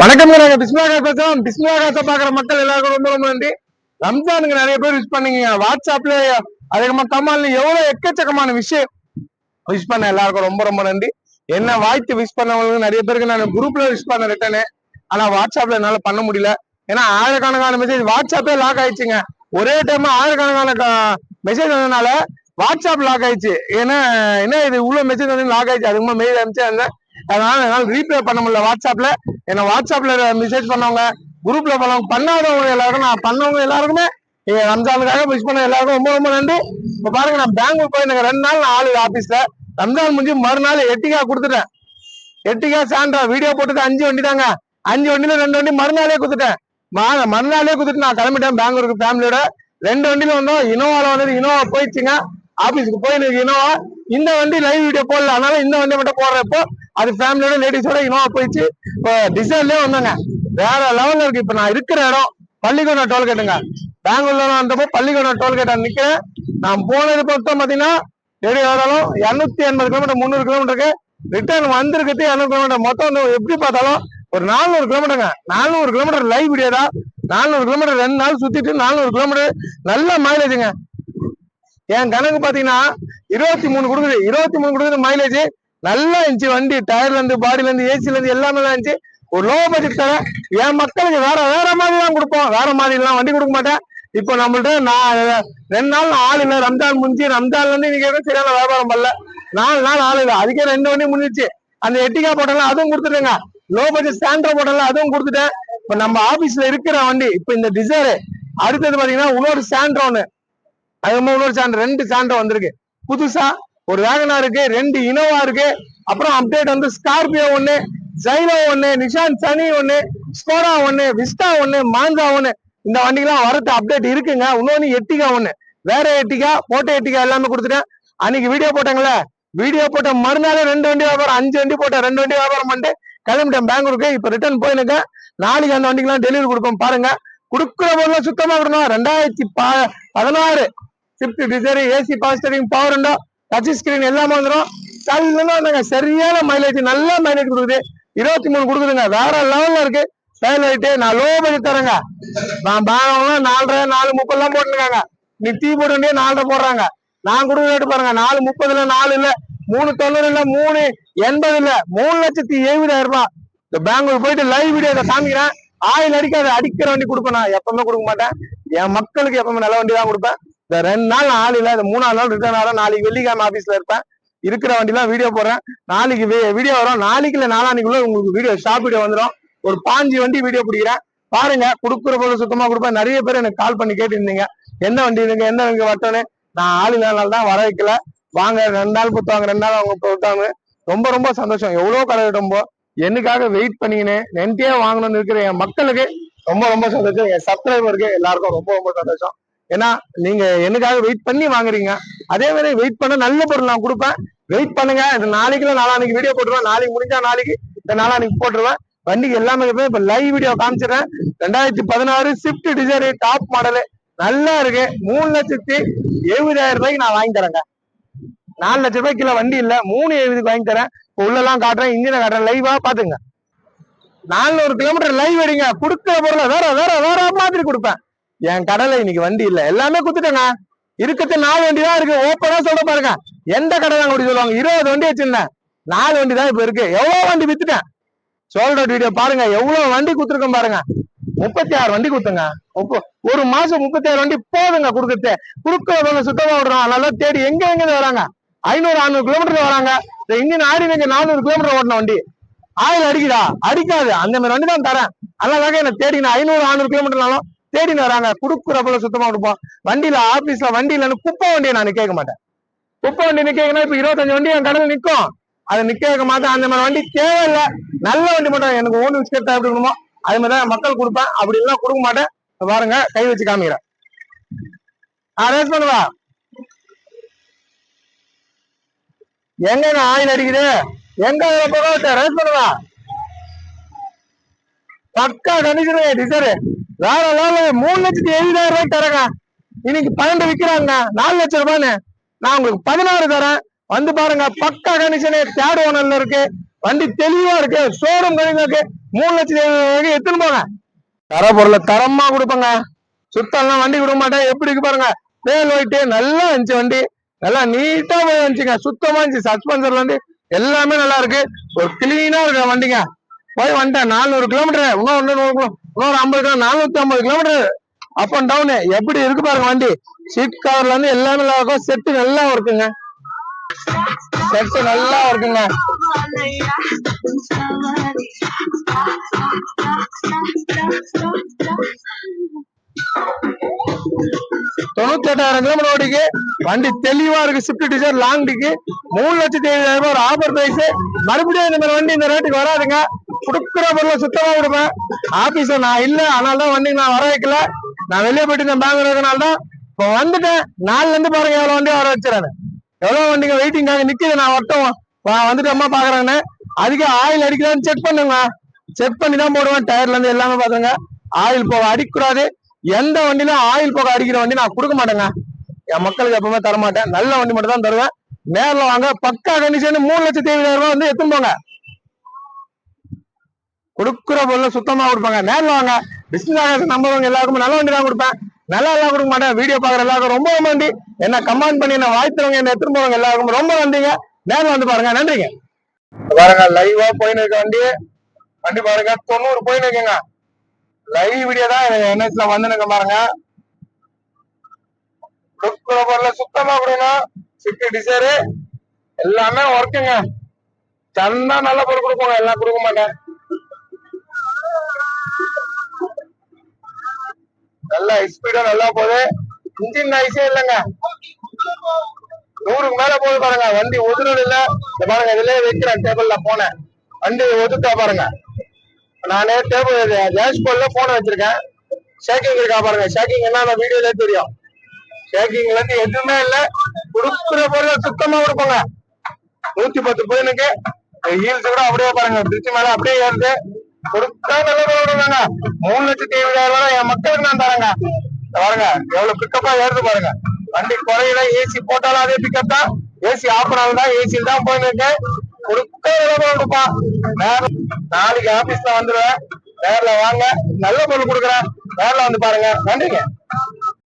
வணக்கம் நாங்க பிஸ்மிலா பேசுறோம் பிஸ்மிலா காசை பாக்குற மக்கள் எல்லாருக்கும் ரொம்ப ரொம்ப நன்றி. ரம்ஜானுக்கு நிறைய பேர் விஷ் பண்ணீங்க. வாட்ஸ்அப்ல அதிகமா கமால் எவ்வளவு எக்கச்சக்கமான விஷயம் விஷ் பண்ண எல்லாருக்கும் ரொம்ப ரொம்ப நன்றி. என்ன வாழ்த்து விஷ் பண்ணவங்களுக்கு நிறைய பேருக்கு நான் குரூப்ல விஷ் பண்ண ரிட்டனு ஆனா வாட்ஸ்அப்ல என்னால பண்ண முடியல. ஏன்னா ஆயிரக்கணக்கான மெசேஜ் வாட்ஸ்அப்பே லாக் ஆயிடுச்சுங்க. ஒரே டைம் ஆயிரக்கணக்கான மெசேஜ் வந்ததுனால வாட்ஸ்அப் லாக் ஆயிடுச்சு. ஏன்னா என்ன இது? இவ்வளவு மெசேஜ் வந்து லாக் ஆயிடுச்சு. அதுக்கு மெயில் அனுப்பிச்சு அதனால என்னால ரீப்ளே பண்ண முடியல. வாட்ஸ்அப்ல என்ன வாட்ஸ்அப்ல மெசேஜ் பண்ணவங்க குரூப்ல பண்ணவங்க பண்ணாதவங்க எல்லாருக்கும் நான் பண்ணவங்க எல்லாருக்குமே நீங்க ரம்ஜானுக்காக விஷ் பண்ண எல்லாருக்கும் ரொம்ப ரொம்ப நன்றி. இப்ப பாருங்க நான் பெங்களூர் போய் எனக்கு ரெண்டு நாள் நான் ஆளு ஆபீஸ்ல ரம்ஜான் முடிஞ்சு மறுநாள் எட்டிகா கொடுத்துட்டேன். எட்டிகா சாண்டா வீடியோ போட்டது அஞ்சு வண்டி தாங்க. அஞ்சு வண்டியில ரெண்டு வண்டி மறுநாளே கொடுத்துட்டேன். மா- மறுநாளே கொடுத்துட்டு நான் கிளம்பிட்டேன் பெங்களூருக்கு ஃபேமிலியோட ரெண்டு வண்டியில வந்தோம். இனோவால வந்தது இனோவா போயிடுச்சுங்க. ஆபீஸ்க்கு போய் இனோவா இந்த வண்டி லைவ் வீடியோ போடல அதனால இந்த வண்டி மட்டும் போடுறப்போ அது ஃபேமிலியோட லேடிஸோட இனோவா போயிடுச்சு. இப்போ டிசைன்லயே வந்தோங்க. வேற லெவல்ல இருக்கு. இப்ப நான் இருக்கிற இடம் பள்ளிக்கூடம் டோல்கேட்டுங்க பெங்களூர்ல வந்தப்போ பள்ளிக்கூடம் டோல்கேட் நிக்கிறேன். நான் போனது பொறுத்தம் பாத்தீங்கன்னா எப்படி வேறாலும் இருநூத்தி எண்பது கிலோமீட்டர் முந்நூறு கிலோமீட்டருக்கு ரிட்டர்ன் வந்திருக்கிறது இரநூறு கிலோமீட்டர் மொத்தம் எப்படி பார்த்தாலும் ஒரு நானூறு கிலோமீட்டருங்க நானூறு கிலோமீட்டர் லைவ் வீடியோ தான். நானூறு கிலோமீட்டர் ரெண்டு நாள் சுத்திட்டு நானூறு கிலோமீட்டர் நல்ல மைலேஜுங்க என் கணக்கு பாத்தீங்கன்னா இருபத்தி மூணு கொடுக்குது. இருபத்தி மூணு கொடுக்குது மைலேஜ் நல்லா இருந்துச்சு வண்டி. டயர்ல இருந்து பாடியில இருந்து ஏசில இருந்து எல்லாமே நல்லா இருந்துச்சு. ஒரு லோ பட்ஜெட் தர என் மக்களுக்கு வேற வேற மாதிரி தான் கொடுப்போம். வேற மாதிரி எல்லாம் வண்டி கொடுக்க மாட்டேன். இப்போ நம்மள்ட்ட நான் ரெண்டு நாள் ஆள் இல்லை. ரம்ஜான் முடிஞ்சு ரம்ஜான்ல இருந்து இன்னைக்கு சரியான வியாபாரம் பண்ணல. நாலு நாள் ஆள் இல்லை. அதுக்கே ரெண்டு வண்டி முடிஞ்சிச்சு. அந்த எட்டிகா போட்டலாம் அதுவும் கொடுத்துட்டேங்க. லோ பட்ஜெட் ஸ்டாண்டர் போட்டலாம் அதுவும் கொடுத்துட்டேன். இப்ப நம்ம ஆபீஸ்ல இருக்கிற வண்டி இப்ப இந்த டிசைர் அடுத்தது பாத்தீங்கன்னா இன்னொரு சாண்ட்ரோ அது மாதிரி இன்னொரு சான்று ரெண்டு சான்று வந்திருக்கு. புதுசா ஒரு வேகனா இருக்கு ரெண்டு இனோவா இருக்கு. அப்புறம் அப்டேட் வந்து ஸ்கார்பியோ ஒண்ணு ஜைலோ ஒண்ணு நிஷான் சனி ஒண்ணு ஸ்கோரா ஒண்ணு விஸ்டா ஒண்ணு மாஞ்சா ஒண்ணு. இந்த வண்டிக்கெல்லாம் வரது அப்டேட் இருக்குங்க. இன்னொன்னு எட்டிகா ஒண்ணு. வேற எட்டிகா போட்ட எட்டிகா எல்லாமே கொடுத்துட்டேன். அன்னைக்கு வீடியோ போட்டாங்களே வீடியோ போட்ட மறுநாளே ரெண்டு வண்டி வியாபாரம் அஞ்சு வண்டி போட்டேன் ரெண்டு வண்டி வியாபாரம் பண்ணிட்டு கிளம்பிட்டேன் பெங்களூருக்கு இப்ப ரிட்டர்ன் போயிருக்கேன். நாளைக்கு அந்த வண்டிக்கெல்லாம் டெலிவரி கொடுப்போம் பாருங்க. கொடுக்குற பொருள் சுத்தமா விடணும் ரெண்டாயிரத்தி ப- பதினாறு Swift Dzire AC power power உண்டோ? டச் ஸ்கிரீன் எல்லாமே வந்துடும் சல்லுன்னு சரியான மைலேஜ் நல்ல மைலேஜ் கொடுக்குது. இருபத்தி மூணு கொடுக்குதுங்க. வேற லெவல்ல இருக்கு. லைட்டு நான் லோ பட்ஜெட் தரேங்க. நான் பாகம் நாலரை நாலு முப்பதுலாம் போட்டுருக்காங்க. நீ டீ போட்டு வண்டியே நாலரை போடுறாங்க. நான் கொடுக்குற ரேட்டு பாருங்க. நாலு முப்பதுல நாலு இல்ல. மூணு தொண்ணூறு இல்ல. மூணு எண்பது இல்ல. மூணு லட்சத்தி எழுபதாயிரம் ரூபாய். இந்த பெங்களூர் போயிட்டு லைவ் வீடியோ காமிக்கிறேன். ஆயில் அதை அடிக்கிற வண்டி கொடுப்பேன் நான். எப்பவுமே கொடுக்க மாட்டேன். என் மக்களுக்கு எப்பவுமே நல்ல வண்டி தான் கொடுப்பேன். இந்த ரெண்டு நாள் நான் இல்லை இந்த மூணாவது நாள் ரிட்டர்ன் ஆகிறோம் நாளைக்கு வெள்ளிக்கிழமை ஆஃபீஸில் இருப்பேன். இருக்கிற வண்டிலாம் வீடியோ போடுறேன். நாளைக்கு வீடியோ வரும். நாளைக்கு இல்லை நாளானிக்குள்ள உங்களுக்கு வீடியோ ஷாப் வீடியோ வந்துடும் ஒரு பாஞ்சு வண்டி வீடியோ பிடிக்கிறேன். பாருங்க கொடுக்குற பொருள் சுத்தமாக கொடுப்பேன். நிறைய பேர் எனக்கு கால் பண்ணி கேட்டிருந்தீங்க. என்ன வண்டி இருக்கு என்ன வண்டி வட்டோன்னு. நான் ஆள் இல்லாதனால தான் வர வைக்கல. வாங்க ரெண்டு நாள் புத்தாங்க ரெண்டு நாள் அவங்க புத்தாங்க ரொம்ப ரொம்ப சந்தோஷம். எவ்வளோ கடை ரொம்ப வெயிட் பண்ணிக்கின்னு நென்ட்டே வாங்கணும்னு இருக்கிற என் மக்களுக்கு ரொம்ப ரொம்ப சந்தோஷம். என் சப்ஸ்கிரைபருக்கு எல்லாருக்கும் ரொம்ப ரொம்ப சந்தோஷம். ஏன்னா நீங்க என்னக்காக வெயிட் பண்ணி வாங்குறீங்க. அதே மாதிரி வெயிட் பண்ண நல்ல பொருள் நான் கொடுப்பேன். வெயிட் பண்ணுங்க. இது நாளைக்கு இல்ல நாளானிக்கு வீடியோ போட்டுருவேன். நாளைக்கு முடிஞ்சா நாளைக்கு இந்த நாளானிக்கு போட்டுருவேன். வண்டிக்கு எல்லாமே இப்ப லைவ் வீடியோ காமிச்சிடுறேன். ரெண்டாயிரத்தி பதினாறு ஸ்விஃப்ட் டிசைர் டாப் மாடலு நல்லா இருக்கு. மூணு லட்சத்தி எழுபதாயிரம் ரூபாய்க்கு நான் வாங்கி தரேங்க. நாலு லட்ச ரூபாய் வண்டி இல்ல. மூணு எழுபதுக்கு வாங்கி தரேன். இப்ப உள்ளெல்லாம் காட்டுறேன். இன்ஜினை காட்டுறேன். லைவா பாத்துங்க. நானூறு கிலோமீட்டர் லைவ் அடிங்க. கொடுக்குற பொருளை வேற வேற வேற மாதிரி கொடுப்பேன். என் கடலை இன்னைக்கு வண்டி இல்ல. எல்லாமே குத்துட்டேங்க இருக்கிறது நாலு வண்டி தான் இருக்கு. ஓப்பனா சொல்ல பாருங்க. எந்த கடை தாங்க அப்படி சொல்லுவாங்க? இருபது வண்டி வச்சிருந்தேன். நாலு வண்டி தான் இப்ப இருக்கு. எவ்வளவு வண்டி வித்துட்டேன்? சோல்டர் வீடியோ பாருங்க. எவ்வளவு வண்டி குத்துருக்கோம் பாருங்க. முப்பத்தி ஆறு வண்டி குத்துங்க. ஒரு மாசம் முப்பத்தி ஆறு வண்டி போதுங்க கொடுக்கறது குறுக்க சுத்தமா விடுறோம். நல்லா தேடி எங்க எங்க வராங்க? ஐநூறு அறுநூறு கிலோமீட்டர் வராங்க. இந்த இன்ஜின் ஆடி நீங்க நானூறு கிலோமீட்டர் ஓட்டின வண்டி. ஆயில் அடிக்குதா? அடிக்காது. அந்த மாதிரி வண்டி தான் தரேன். அதனால என்ன தேடின ஐநூறு நானூறு கிலோமீட்டர்னாலும் தேடின்னு வராங்க. குடுக்குறப்பல சுத்தமா கொடுப்போம் வண்டியில ஆபீஸ்ல வண்டி இல்லைன்னு குப்பை வண்டியை நான் கேட்க மாட்டேன். குப்பை வண்டி நிக்கணும் இப்ப இருபத்தஞ்சு வண்டி என் கடையில் நிக்கும். அதை நிக்க வைக்க மாட்டேன். அந்த மாதிரி வண்டி தேவையில்லை. நல்ல வண்டி மட்டும் எனக்கு ஓன் விஷயத்த எப்படி இருக்கணுமோ அது மாதிரி தான் மக்கள் கொடுப்பேன். அப்படி எல்லாம் கொடுக்க மாட்டேன். பாருங்க கை வச்சு காமிக்கிறேன். ஆ ரேஸ் பண்ணுவா. எங்க ஆயில் அடிக்குது? எங்க போக ரேஸ் பண்ணுவா. பக்கா கண்டிஷன் டிசரு வேற லெவல் மூணு லட்சத்தி எழுபதாயிரம் ரூபாய் தரேங்க இன்னைக்கு பன்னெண்டு விற்கிறாங்க நாலு லட்சம் ரூபான்னு நான் உங்களுக்கு பதினாறு தரேன். வந்து பாருங்க பக்கா கண்டிஷனு தேர்ட் ஓனர்ல இருக்கு. வண்டி தெளிவா இருக்கு. ஷோரூம் கண்டிஷன் இருக்கு. மூணு லட்சத்தி எழுபது எடுத்துன்னு போங்க. தர பொருளை தரமா கொடுப்பேங்க. சுத்தம்லாம் வண்டி கொடுக்க மாட்டேன். எப்படி இருக்கு பாருங்க. மேல் ஒயிட்டு நல்லா இருந்துச்சு வண்டி. நல்லா நீட்டா போய் வந்துச்சுங்க. சுத்தமா இருந்துச்சு. சஸ்பென்சர்ல இருந்து எல்லாமே நல்லா இருக்கு. ஒரு கிளீனா இருக்கு வண்டிங்க. போய் வந்துட்டேன் நானூறு கிலோமீட்டர் இன்னும் ஒண்ணு நூறு கிலோ- இன்னொரு ஐம்பது கிலோ நானூத்தி ஐம்பது கிலோமீட்டர் அப் அண்ட் டவுன் எப்படி இருக்கு பாருங்க வண்டி. சீட் கவர்ல இருந்து எல்லாமே நல்லா இருக்கும். செட்டு நல்லா இருக்குங்க. செட்டு நல்லா இருக்குங்க. தொண்ணூத்தி எட்டாயிரம் கிலோமீட்டர் ஓடிக்கு. வண்டி தெளிவா இருக்கு. ஸ்விஃப்ட் டிசைர் லாங் டிக்கு மூணு லட்சத்தி எழுபதாயிரம் ரூபாய் ஒரு ஆஃபர் பிரைஸ் மறுபடியும் இந்த மாதிரி வண்டி இந்த ரேட்டுக்கு வராதுங்க. கொடுக்குற பொருளை சுத்தமா கொடுப்பேன். ஆபீஸ்ல நான் இல்ல அதனால தான் வண்டி நான் வர வைக்கல. நான் வெளியே போயிட்டு இருந்தேன் பேங்க் இருக்கனால தான் இப்போ வந்துட்டேன். நாலுல இருந்து பாருங்க எவ்வளவு வண்டி வர வச்சிடறேன் எவ்வளவு வண்டிங்க வெயிட்டிங்காக நிக்குது நான் வரட்டும். வா வந்துட்டு அம்மா பாக்குறேன்னு அதுக்கு ஆயில் அடிக்கிறான்னு செக் பண்ணுங்க. செக் பண்ணி தான் போடுவேன். டயர்ல இருந்து எல்லாமே பாத்துங்க ஆயில் போக அடிக்கக்கூடாது. எந்த வண்டியிலும் ஆயில் போக அடிக்கிற வண்டி நான் கொடுக்க மாட்டேங்க. என் மக்களுக்கு எப்பவுமே தர மாட்டேன் நல்ல வண்டி மட்டும் தான் தருவேன். நேரில் வாங்க. பக்கா கண்டிஷன் மூணு லட்சத்தி எழுபதாயிரம் ரூபாய் வந்து எடுத்துன்னு போங்க. கொடுக்குற பொருளை சுத்தமா கொடுப்பாங்க. நேரில் வாங்க. பிசினஸ் நம்புறவங்க எல்லாருக்கும் நல்ல வண்டி தான் கொடுப்பேன். நல்லா எல்லாம் கொடுக்க மாட்டேன். வீடியோ பாக்குற எல்லாருக்கும் ரொம்ப ரொம்ப நன்றி. என்ன கமெண்ட் பண்ணி என்ன வாழ்த்துறவங்க என்ன திரும்பவங்க எல்லாருக்கும் ரொம்ப நன்றிங்க. நேரில் வந்து பாருங்க. நன்றிங்க. பாருங்க லைவா போயின்னு இருக்க வண்டி. வண்டி பாருங்க. தொண்ணூறு போயின்னு இருக்குங்க. லைவ் வீடியோ தான் என்எஸ்ல வந்து பாருங்க. கொடுக்குற பொருளை சுத்தமா கொடுங்க. சிட்டி டிசைரு எல்லாமே ஒர்க்குங்க சந்தா நல்ல பொருள் கொடுப்போங்க. எல்லாம் கொடுக்க மாட்டேன். நல்லா ஸ்பீடா நல்லா போகுது. இன்ஜின் நாய்ஸே இல்லைங்க. நூறுக்கு மேல போகுது பாருங்க. வண்டி ஒதுறது இல்ல இந்த பாருங்க இதுலயே வைக்கிறேன் டேபிள்ல போனேன் வண்டி ஒதுட்டா பாருங்க. நானே டேபிள் டேஷ்போர்ட்ல போன வச்சிருக்கேன். ஷேக்கிங் இருக்கா பாருங்க. ஷேக்கிங் என்ன வீடியோல தெரியும். ஷேக்கிங்ல இருந்து எதுவுமே இல்ல. கொடுக்குற பொருளை சுத்தமா கொடுப்பாங்க. நூத்தி பத்து பையனுக்கு. ஹீல்ஸ் கூட அப்படியே பாருங்க. பிரிட்ஜ் மேல அப்படியே ஏறுது. கொடுத்தா நல்ல மூணு லட்சத்தி எழுபதாயிரம் ரூபாய் என் மக்களுக்கு நான் தரேங்க. பாருங்க எவ்வளவு பிக்கப்பா ஏறுது பாருங்க. வண்டி குறையில ஏசி போட்டாலும் அதே பிக்கப் தான். ஏசி ஆஃப் பண்ணாலும் தான் ஏசியில் தான் போயின்னு இருக்கேன் கொடுத்தா நல்ல பொருள் நேரம் நாளைக்கு ஆபீஸ்ல வந்துருவேன். நேர்ல வாங்க. நல்ல பொருள் கொடுக்குறேன். நேர்ல வந்து பாருங்க நன்றிங்க.